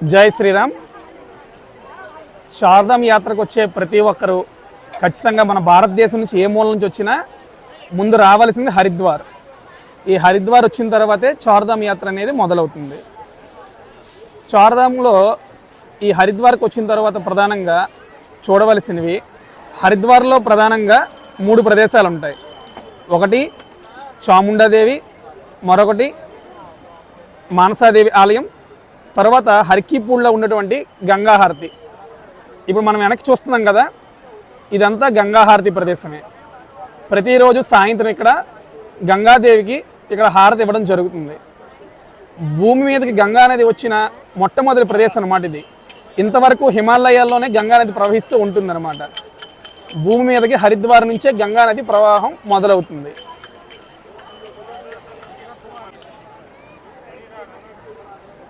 జై శ్రీరామ్. శారదాం యాత్రకు వచ్చే ప్రతి ఒక్కరూ ఖచ్చితంగా మన భారతదేశం నుంచి ఏ మూల నుంచి వచ్చినా ముందు రావాల్సింది హరిద్వార్. ఈ హరిద్వార్ వచ్చిన తర్వాతే చార్ధామ్ యాత్ర అనేది మొదలవుతుంది. చార్ధాంలో ఈ హరిద్వార్కి వచ్చిన తర్వాత ప్రధానంగా చూడవలసినవి హరిద్వార్లో ప్రధానంగా మూడు ప్రదేశాలు ఉంటాయి ఒకటి చాముండాదేవి మరొకటి మానసాదేవి ఆలయం తర్వాత హర్కీపూడ్లో ఉన్నటువంటి గంగాహారతి. ఇప్పుడు మనం వెనక్కి చూస్తున్నాం కదా ఇదంతా గంగాహారతి ప్రదేశమే. ప్రతిరోజు సాయంత్రం ఇక్కడ గంగాదేవికి ఇక్కడ హారతి ఇవ్వడం జరుగుతుంది. భూమి మీదకి గంగా నది వచ్చిన మొట్టమొదటి ప్రదేశం అన్నమాట ఇది. ఇంతవరకు హిమాలయాల్లోనే గంగా నది ప్రవహిస్తూ ఉంటుందన్నమాట. భూమి మీదకి హరిద్వార్ నుంచే గంగా నది ప్రవాహం మొదలవుతుంది.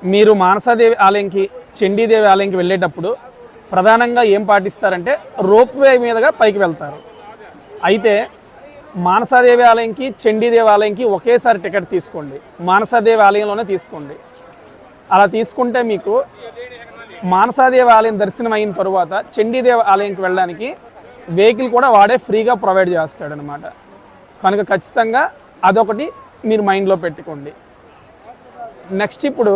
మీరు మానసాదేవి ఆలయంకి చండీదేవి ఆలయంకి వెళ్ళేటప్పుడు ప్రధానంగా ఏం పాటిస్తారంటే రోప్ వే మీదుగా పైకి వెళ్తారు. అయితే మానసాదేవి ఆలయంకి చండీదేవి ఆలయంకి ఒకేసారి టికెట్ తీసుకోండి. మానసాదేవి ఆలయంలోనే తీసుకోండి. అలా తీసుకుంటే మీకు మానసాదేవి ఆలయం దర్శనం అయిన తరువాత చండీదేవి ఆలయంకి వెళ్ళడానికి వెహికల్ కూడా వాడే ఫ్రీగా ప్రొవైడ్ చేస్తాడనమాట. కనుక ఖచ్చితంగా అదొకటి మీరు మైండ్లో పెట్టుకోండి. నెక్స్ట్ ఇప్పుడు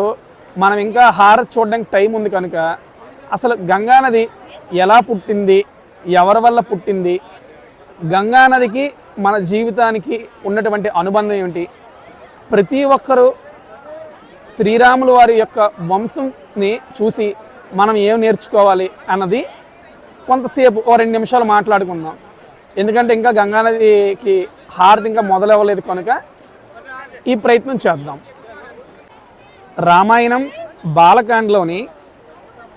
మనం ఇంకా హారతి చూడడానికి టైం ఉంది కనుక అసలు గంగా నది ఎలా పుట్టింది ఎవరి వల్ల పుట్టింది గంగా నదికి మన జీవితానికి ఉన్నటువంటి అనుబంధం ఏమిటి? ప్రతి ఒక్కరూ శ్రీరాములు వారి యొక్క వంశంని చూసి మనం ఏం నేర్చుకోవాలి అన్నది కొంతసేపు ఓ రెండు నిమిషాలు మాట్లాడుకుందాం. ఎందుకంటే ఇంకా గంగానదికి హారతి ఇంకా మొదలవ్వలేదు కనుక ఈ ప్రయత్నం చేద్దాం. రామాయణం బాలకాండలోని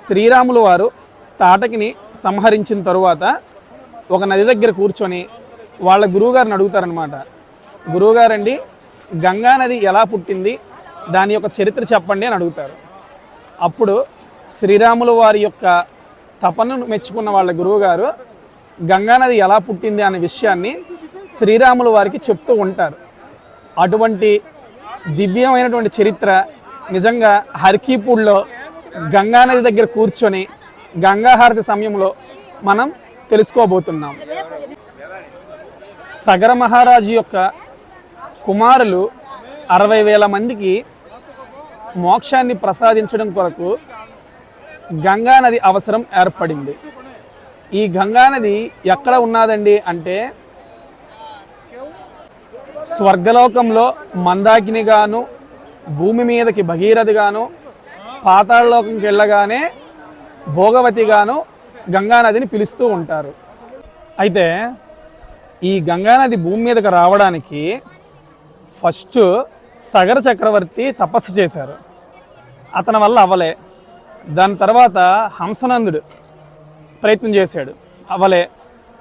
శ్రీరాములు వారు తాటకిని సంహరించిన తరువాత ఒక నది దగ్గర కూర్చొని వాళ్ళ గురువుగారిని అడుగుతారనమాట గురువుగారండి గంగా నది ఎలా పుట్టింది? దాని యొక్క చరిత్ర చెప్పండి అని అడుగుతారు. అప్పుడు శ్రీరాములు వారి యొక్క తపనను మెచ్చుకున్న వాళ్ళ గురువుగారు గంగానది ఎలా పుట్టింది అనే విషయాన్ని శ్రీరాములు వారికి చెప్తూ ఉంటారు. అటువంటి దివ్యమైనటువంటి చరిత్ర నిజంగా హర్కీపూడ్లో గంగానది దగ్గర కూర్చొని గంగాహారతి సమయంలో మనం తెలుసుకోబోతున్నాం. సగర మహారాజు యొక్క కుమారులు అరవై వేల మందికి మోక్షాన్ని ప్రసాదించడం కొరకు గంగానది అవసరం ఏర్పడింది. ఈ గంగానది ఎక్కడ ఉన్నదండి అంటే స్వర్గలోకంలో మందాకినిగాను భూమి మీదకి భగీరథిగాను పాతాళలోకంకి వెళ్ళగానే భోగవతిగాను గంగానదిని పిలుస్తూ ఉంటారు. అయితే ఈ గంగానది భూమి మీదకి రావడానికి ఫస్ట్ సగర చక్రవర్తి తపస్సు చేశారు. అతని వల్ల అవ్వలే. దాని తర్వాత హంసనందుడు ప్రయత్నం చేశాడు. అవ్వలే.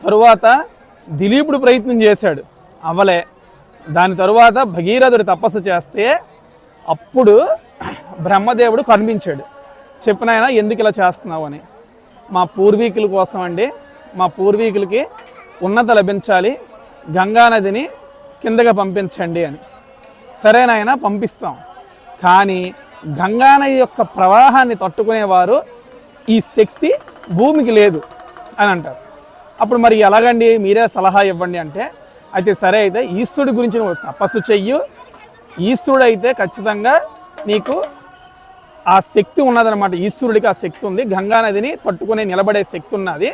తరువాత దిలీపుడు ప్రయత్నం చేశాడు. అవ్వలే. దాని తరువాత భగీరథుడు తపస్సు చేస్తే అప్పుడు బ్రహ్మదేవుడు కనిపించాడు. చెప్పినాయన ఎందుకు ఇలా చేస్తున్నావు అని. మా పూర్వీకుల కోసం అండి మా పూర్వీకులకి ఉన్నత లభించాలి గంగానదిని కిందగా పంపించండి అని. సరేనాయన పంపిస్తాం. కానీ గంగానది యొక్క ప్రవాహాన్ని తట్టుకునేవారు ఈ శక్తి భూమికి లేదు అని అంటారు. అప్పుడు మరి ఎలాగండి? మీరే సలహా ఇవ్వండి అంటే అయితే సరే అయితే ఈశ్వరుడి గురించి నువ్వు తపస్సు చెయ్యు ఈశ్వరుడు అయితే ఖచ్చితంగా నీకు ఆ శక్తి ఉన్నదనమాట ఈశ్వరుడికి ఆ శక్తి ఉంది. గంగానదిని తట్టుకునే నిలబడే శక్తి ఉన్నది.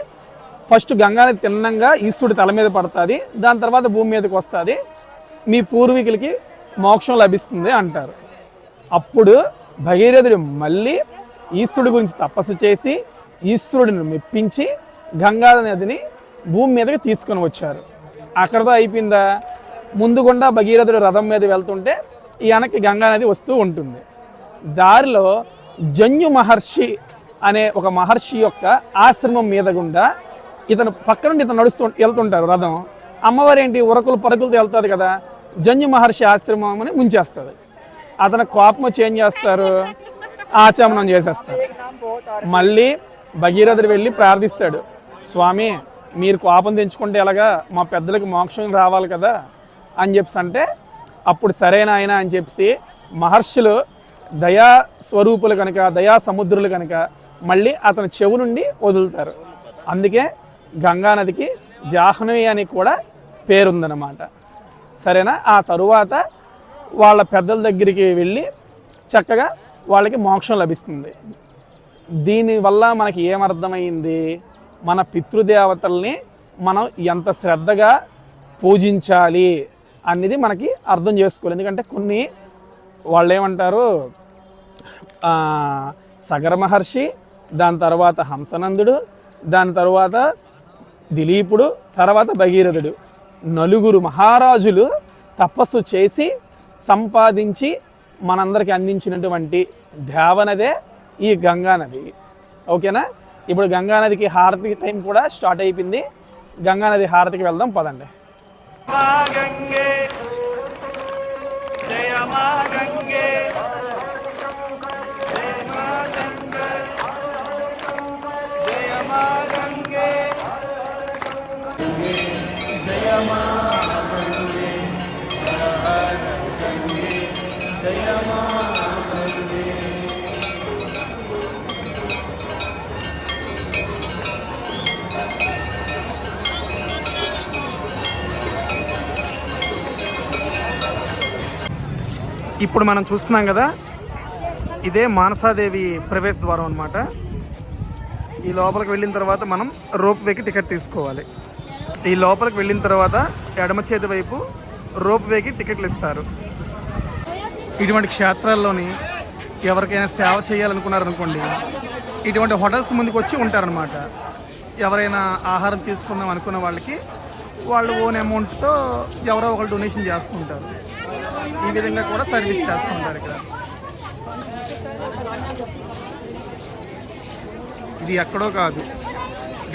ఫస్ట్ గంగానది తిన్నంగా ఈశ్వరుడి తల మీద పడుతుంది. దాని తర్వాత భూమి మీదకి వస్తుంది. మీ పూర్వీకులకి మోక్షం లభిస్తుంది అంటారు. అప్పుడు భగీరథుడు మళ్ళీ ఈశ్వరుడి గురించి తపస్సు చేసి ఈశ్వరుడిని మెప్పించి గంగా నదిని భూమి మీదకి తీసుకొని వచ్చారు. అక్కడతో అయిపోయిందా? ముందుగుండా భగీరథుడు రథం మీద వెళ్తుంటే వెనక్కి గంగా నది వస్తూ ఉంటుంది. దారిలో జన్యు మహర్షి అనే ఒక మహర్షి యొక్క ఆశ్రమం మీద గుండా ఇతను పక్క నుండి ఇతను నడుస్తూ వెళ్తుంటారు రథం. అమ్మవారు ఏంటి ఉరకులు పరుగులతో వెళ్తుంది కదా. జన్యు మహర్షి ఆశ్రమం అని ముంచేస్తుంది అతను కోపం చేంజ్ చేస్తారు? ఆచమనం చేసేస్తారు. మళ్ళీ భగీరథుడు వెళ్ళి ప్రార్థిస్తాడు. స్వామి మీరు కోపం తెంచుకుంటే ఎలాగా? మా పెద్దలకు మోక్షం రావాలి కదా అని చెప్పి అంటే అప్పుడు సరైన ఆయన అని చెప్పి మహర్షులు దయా స్వరూపులు కనుక దయా సముద్రులు కనుక మళ్ళీ అతని చెవు నుండి వదులుతారు. అందుకే గంగానదికి జాహ్నవి అని కూడా పేరుందన్నమాట. సరేనా? ఆ తరువాత వాళ్ళ పెద్దల దగ్గరికి వెళ్ళి చక్కగా వాళ్ళకి మోక్షం లభిస్తుంది. దీనివల్ల మనకి ఏమర్థమైంది మన పితృదేవతల్ని మనం ఎంత శ్రద్ధగా పూజించాలి? అనేది మనకి అర్థం చేసుకోవాలి. ఎందుకంటే కొన్ని వాళ్ళు ఏమంటారు సగర మహర్షి దాని తర్వాత హంసనందుడు దాని తర్వాత దిలీపుడు తర్వాత భగీరథుడు. నలుగురు మహారాజులు తపస్సు చేసి సంపాదించి మనందరికి అందించినటువంటి దేవనదే ఈ గంగానది ఓకేనా? ఇప్పుడు గంగానదికి హారతి టైం కూడా స్టార్ట్ అయిపోయింది. గంగానది హారతికి వెళ్దాం పదండి. మా గంగే జయ మా ఇప్పుడు మనం చూస్తున్నాం కదా ఇదే మానసాదేవి ప్రవేశ ద్వారం అనమాట ఈ లోపలికి వెళ్ళిన తర్వాత మనం రోప్ వేకి టికెట్ తీసుకోవాలి. ఈ లోపలికి వెళ్ళిన తర్వాత ఎడమ చేతి వైపు రోప్ వేకి టికెట్లు ఇస్తారు. ఇటువంటి క్షేత్రాల్లోని ఎవరికైనా సేవ చేయాలనుకున్నారనుకోండి ఇటువంటి హోటల్స్ ముందుకు వచ్చి ఉంటారనమాట ఎవరైనా ఆహారం తీసుకుందాం అనుకున్న వాళ్ళకి వాళ్ళు ఓన్ అమౌంట్తో ఎవరో ఒకరు డొనేషన్ చేసుకుంటారు ఈ విధంగా కూడా సర్వీస్ చేసుకుంటారు ఇక్కడ. ఇది ఎక్కడో కాదు.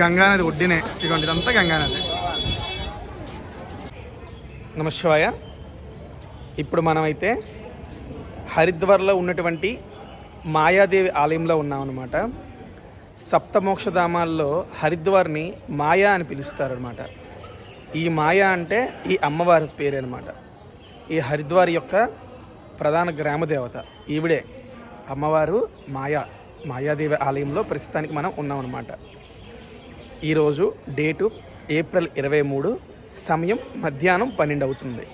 గంగానది ఒడ్డినే. ఇటువంటి ఇదంతా గంగానది నమశివాయ ఇప్పుడు మనమైతే హరిద్వార్లో ఉన్నటువంటి మాయాదేవి ఆలయంలో ఉన్నామన్నమాట. సప్తమోక్షధామాల్లో హరిద్వార్ని మాయా అని పిలుస్తారనమాట ఈ మాయా అంటే ఈ అమ్మవారి పేరు అనమాట ఈ హరిద్వార్ యొక్క ప్రధాన గ్రామదేవత ఈవిడే అమ్మవారు మాయా మాయాదేవి ఆలయంలో ప్రస్తుతానికి మనం ఉన్నామన్నమాట. ఈరోజు డేటు ఏప్రిల్ ఇరవై మూడు సమయం మధ్యాహ్నం పన్నెండు అవుతుంది.